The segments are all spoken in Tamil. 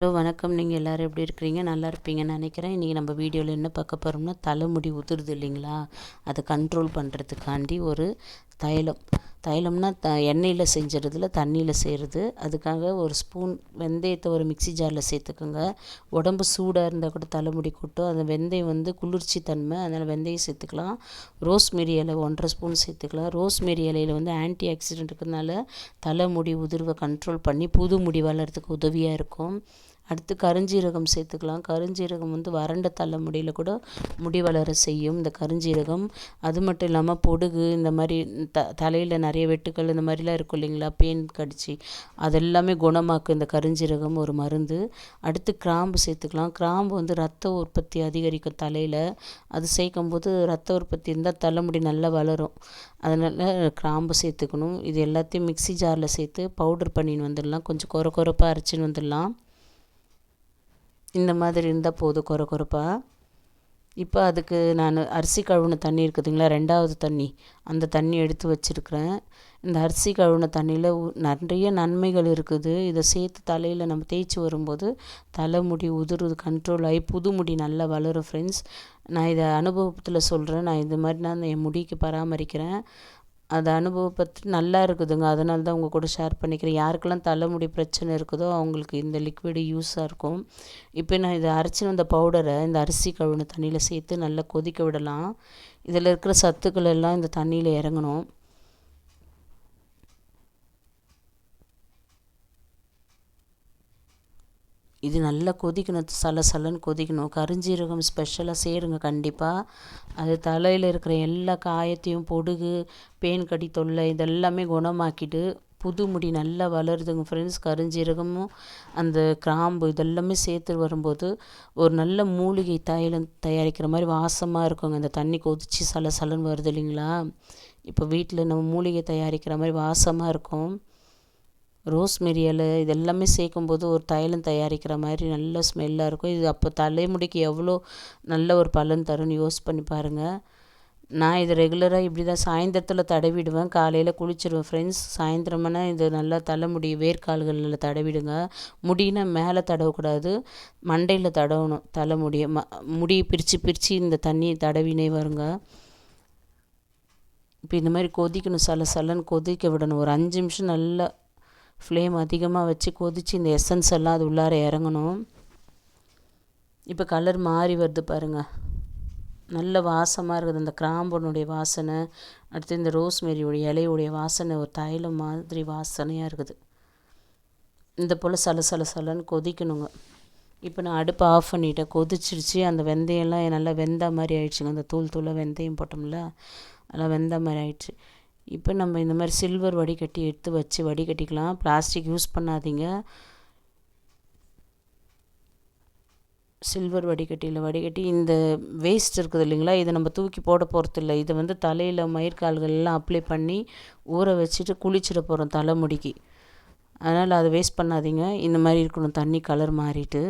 ஹலோ வணக்கம். நீங்கள் எல்லோரும் எப்படி இருக்கிறீங்க? நல்லா இருப்பீங்கன்னு நினைக்கிறேன். இன்றைக்கி நம்ம வீடியோவில் என்ன பார்க்க போகிறோம்னா தலைமுடி உதிருது இல்லைங்களா? அதை கண்ட்ரோல் பண்ணுறதுக்காண்டி ஒரு தைலம். தைலம்னா த எண்ணெயில் செஞ்சுறதுல தண்ணியில் செய்கிறது அதுக்காக ஒரு ஸ்பூன் வெந்தயத்தை ஒரு மிக்சி ஜாரில் சேர்த்துக்கோங்க. உடம்பு சூடாக இருந்தால் கூட தலைமுடி கொட்டும். அந்த வெந்தயம் வந்து குளிர்ச்சி தன்மை அதனால் வெந்தயம் சேர்த்துக்கலாம். ரோஸ்மெரி இலை ஒன்றரை ஸ்பூன் சேர்த்துக்கலாம். ரோஸ்மெரி இலையில் வந்து ஆன்டி ஆக்சிடென்ட் இருக்கிறதுனால தலைமுடி உதிர்வை கண்ட்ரோல் பண்ணி புது முடி வளர்கிறதுக்கு உதவியாக இருக்கும். அடுத்து கருஞ்சீரகம் சேர்த்துக்கலாம். கருஞ்சீரகம் வந்து வறண்ட தலைமுடியில் கூட முடி வளர செய்யும் இந்த கருஞ்சீரகம். அது மட்டும் இல்லாமல் பொடுகு இந்த மாதிரி த தலையில் நிறைய வெட்டுக்கள் இந்த மாதிரிலாம் இருக்கும் இல்லைங்களா? பேன் கடிச்சு. அதெல்லாமே குணமாக்கும் இந்த கருஞ்சீரகம் ஒரு மருந்து. அடுத்து கிராம்பு சேர்த்துக்கலாம். கிராம்பு வந்து ரத்த உற்பத்தி அதிகரிக்கும் தலையில். அது சேர்க்கும்போது ரத்த உற்பத்தி இருந்தால் தலைமுடி நல்லா வளரும். அதனால் கிராம்பு சேர்த்துக்கணும். இது எல்லாத்தையும் மிக்சி ஜாரில் சேர்த்து பவுடர் பண்ணின்னு வந்துடலாம். கொஞ்சம் குறை குறைப்பாக அரைச்சின்னு வந்துடலாம். இந்த மாதிரி இருந்தால் போதும் குறை குறைப்பாக இப்போ அதுக்கு நான் அரிசி கழுவுன தண்ணி இருக்குதுங்களா ரெண்டாவது தண்ணி. அந்த தண்ணி எடுத்து வச்சுருக்கிறேன். இந்த அரிசி கழுவுன தண்ணியில் நிறைய நன்மைகள் இருக்குது. இதை சேர்த்து தலையில் நம்ம தேய்ச்சி வரும்போது தலைமுடி உதிர்றது கண்ட்ரோல் ஆகி புது முடி நல்லா வளரும் ஃப்ரெண்ட்ஸ் நான் இதை அனுபவத்தில் சொல்கிறேன் நான் இது மாதிரி நான் என் முடிக்கு பராமரிக்கிறேன். அது அனுபவப்பட்டு நல்லா இருக்குதுங்க. அதனால தான் உங்கள் கூட ஷேர் பண்ணிக்கிறேன். யாருக்கெல்லாம் தலைமுடி பிரச்சனை இருக்குதோ அவங்களுக்கு இந்த லிக்விடு யூஸாக இருக்கும். இப்போ நான் இதை அரைச்சின்னு வந்த பவுடரை இந்த அரிசி கழுவுன தண்ணியில் சேர்த்து நல்லா கொதிக்க விடலாம். இதில் இருக்கிற சத்துக்கள் எல்லாம் இந்த தண்ணியில் இறங்கணும். இது நல்லா கொதிக்கணும் சல சலன்னு கொதிக்கணும். கருஞ்சீரகம் ஸ்பெஷலாக சேருங்க கண்டிப்பாக அது தலையில் இருக்கிற எல்லா காயத்தையும் பொடுகு பேன் கடி தொல்லை இதெல்லாமே குணமாக்கிட்டு புது முடி நல்லா வளருதுங்க ஃப்ரெண்ட்ஸ் கருஞ்சீரகமும் அந்த கிராம்பு இதெல்லாமே சேர்த்து வரும்போது ஒரு நல்ல மூலிகை தைலம் தயாரிக்கிற மாதிரி வாசமாக இருக்குங்க. அந்த தண்ணி கொதித்து சல சலன்னு வருது இல்லைங்களா? இப்போ வீட்டில் நம்ம மூலிகை தயாரிக்கிற மாதிரி வாசமாக இருக்கும். ரோஸ்மெரி இலை இது எல்லாமே சேர்க்கும்போது ஒரு தைலம் தயாரிக்கிற மாதிரி நல்ல ஸ்மெல்லாக இருக்கும். இது அப்போ தலைமுடிக்கு எவ்வளோ நல்ல ஒரு பலன் தரும்னு யோசி பண்ணி பாருங்கள் நான் இது ரெகுலராக இப்படி தான் சாயந்தரத்தில் தடவிடுவேன். காலையில் குளிச்சிடுவேன் ஃப்ரெண்ட்ஸ் சாயந்தரமானா இது நல்லா தலைமுடி வேர்க்கால்களில் தடவிடுங்க. முடினா மேலே தடவக்கூடாது. மண்டையில் தடவணும் தலைமுடியை. ம முடியை பிரித்து பிரித்து இந்த தண்ணியை தடவினே வருங்க. இப்போ இந்த மாதிரி கொதிக்கணும். சல சலன்னு கொதிக்க விடணும். ஒரு அஞ்சு நிமிஷம் நல்லா ஃப்ளேம் அதிகமாக வச்சு கொதித்து இந்த எசன்ஸ் எல்லாம் அது உள்ளார இறங்கணும். இப்போ கலர் மாறி வருது பாருங்கள் நல்ல வாசமாக இருக்குது. அந்த கிராம்பனுடைய வாசனை அடுத்து இந்த ரோஸ்மெரியோடைய இலையுடைய வாசனை ஒரு தைலம் மாதிரி வாசனையாக இருக்குது. இந்த போல் சல சல சலன்னு கொதிக்கணுங்க. இப்போ நான் அடுப்பை ஆஃப் பண்ணிட்டேன். கொதிச்சிருச்சு. அந்த வெந்தயம்லாம் நல்லா வெந்த மாதிரி ஆயிடுச்சுங்க. அந்த தூள் தூளாக வெந்தயம் போட்டோம்ல அதெல்லாம் வெந்த மாதிரி ஆயிடுச்சு. இப்போ நம்ம இந்த மாதிரி சில்வர் வடிகட்டி எடுத்து வச்சு வடிகட்டிக்கலாம். பிளாஸ்டிக் யூஸ் பண்ணாதீங்க. சில்வர் வடிகட்டியில் வடிகட்டி இந்த வேஸ்ட் இருக்குது இல்லைங்களா இதை நம்ம தூக்கி போட போகிறது இல்லை இதை வந்து தலையில் மயிர்கால்கள்லாம் அப்ளை பண்ணி ஊற வச்சுட்டு குளிச்சிட போகிறோம் தலைமுடிக்கு. அதனால் அதை வேஸ்ட் பண்ணாதீங்க. இந்த மாதிரி இருக்கணும். தண்ணி கலர் மாறிட்டு.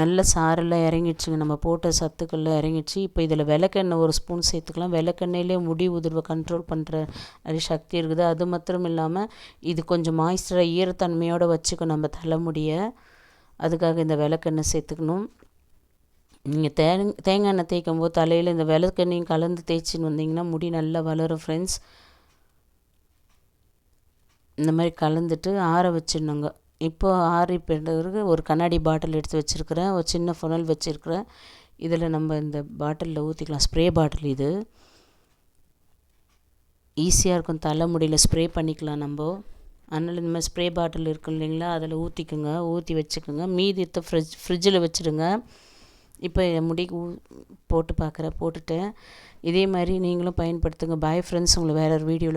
நல்ல சாரெல்லாம் இறங்கிடுச்சுங்க. நம்ம போட்ட சத்துக்கள்லாம் இறங்கிடுச்சு. இப்போ இதில் விளக்கெண்ணெய் ஒரு ஸ்பூன் சேர்த்துக்கலாம். விளக்கெண்ணெயிலே முடி உதிர்வை கண்ட்ரோல் பண்ணுற நிறைய சக்தி இருக்குது. அது மாத்திரம் இல்லாமல் இது கொஞ்சம் மாய்ஸ்டராக ஈரத்தன்மையோடு வச்சுக்கணும் நம்ம தலைமுடியை. அதுக்காக இந்த விளக்கெண்ணெய் சேர்த்துக்கணும். நீங்கள் தேங் தேங்காய் எண்ணெய் தேய்க்கும் போது தலையில் இந்த விளக்கெண்ணையும் கலந்து தேய்ச்சின்னு வந்தீங்கன்னா முடி நல்லா வளரும் ஃப்ரெண்ட்ஸ் இந்த மாதிரி கலந்துட்டு ஆற வச்சிடணுங்க. இப்போ ஆறி பிறகு ஒரு கண்ணாடி பாட்டில் எடுத்து வச்சுருக்குறேன். ஒரு சின்ன ஃபுனல் வச்சுருக்குறேன். இதில் நம்ம இந்த பாட்டிலில் ஊற்றிக்கலாம் ஸ்ப்ரே பாட்டில் இது. ஈஸியாக இருக்கும். தலைமுடியில் ஸ்ப்ரே பண்ணிக்கலாம் நம்ம. அதனால் இந்த மாதிரி ஸ்ப்ரே பாட்டில் இருக்கும் இல்லைங்களா? அதில் ஊற்றிக்குங்க ஊற்றி வச்சுக்கோங்க. மீதி எடுத்து ஃப்ரிட்ஜ் ஃப்ரிட்ஜில் வச்சுடுங்க. இப்போ என் முடிக்கு போட்டு பார்க்குறேன். போட்டுட்டேன். இதே மாதிரி நீங்களும் பயன்படுத்துங்க. பாய் ஃப்ரெண்ட்ஸ் உங்களை வேறு ஒரு வீடியோவில்